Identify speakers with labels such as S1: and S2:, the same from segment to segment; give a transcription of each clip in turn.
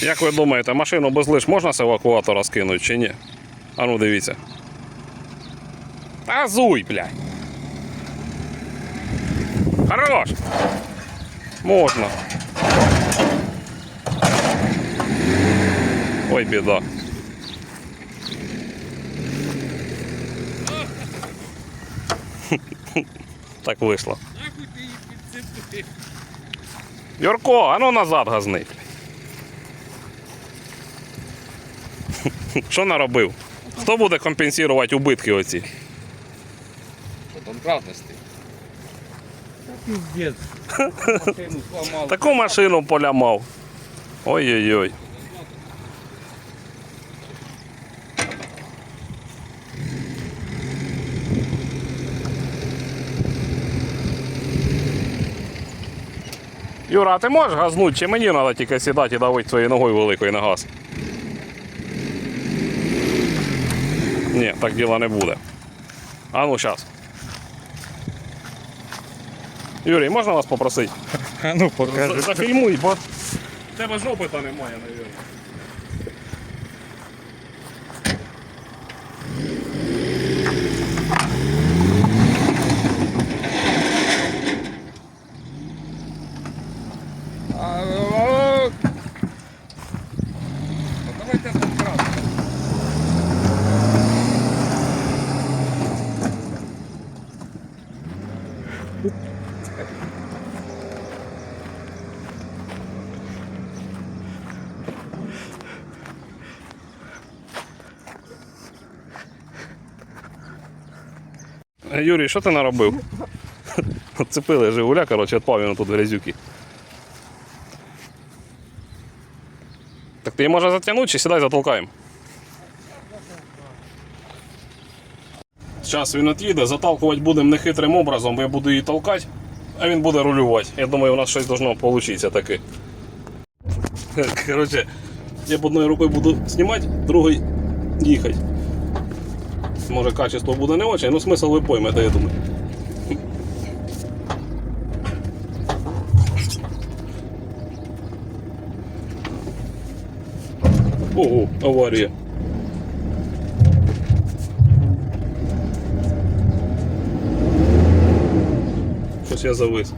S1: Як ви думаєте, машину без лиш можна з евакуатора скинути чи ні? А ну дивіться. Та зуй, блядь. Хорош. Можна. Ой, біда. Так вийшло. Юрко, а ну назад газни. Що наробив? Хто буде компенсувати убитки оці?
S2: Що? Піздець. Машину зламали.
S1: Таку машину полямав. Ой-ой-ой. Юра, а ти можеш газнути, чи мені треба тільки сідати і давити своєю ногою великою на газ? Ні, так діла не буде. А ну зараз. Юрій, можна вас попросити?
S3: А ну покажи.
S1: Зафільмуй, бо тебе ж опита немає,
S2: Ну, Давайте
S1: Юрій, що ти наробив? Цепили Жигуля, коротше, відпав він тут грязюки. Так ти її може затягнути чи сідай затолкаємо? Зараз він від'їде, заталкувати будемо нехитрим образом, бо я буду її толкати, а він буде рулювати. Я думаю, у нас щось должно вийти таки. Коротше, я б одною рукою буду знімати, другою їхати. Може качество буде не очень, але смисл ви поймете, я думаю. Ого, аварія. Щось я завис.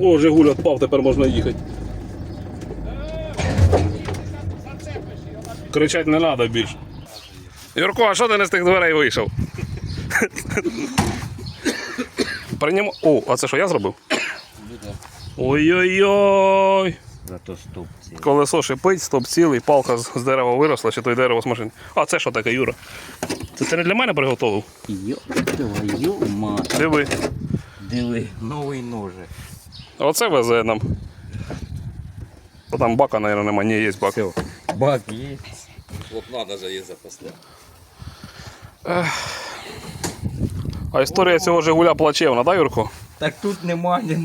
S1: О, Жигуль відпав, тепер можна їхати. Кричати не треба більше. Юрко, а що ти не з тих дверей вийшов? Прийнямо. О, а це що я зробив? Ой-ой-ой.
S3: Зато ступці.
S1: Колесо шипить, стоп цілий, палка з з дерева виросла, чи той дерево з машини. А це що таке, Юра? Це ти не для мене приготував?
S3: Йо, твою мать.
S1: Диви.
S3: Диви, новий ножик.
S1: Оце везе нам. Та там бака, мабуть, немає. Ні, є бак.
S3: Все, бак є.
S2: Хлопна даже є запасна.
S1: А історія цього Жигуля плачевна, да, Юрко?
S3: Так тут немає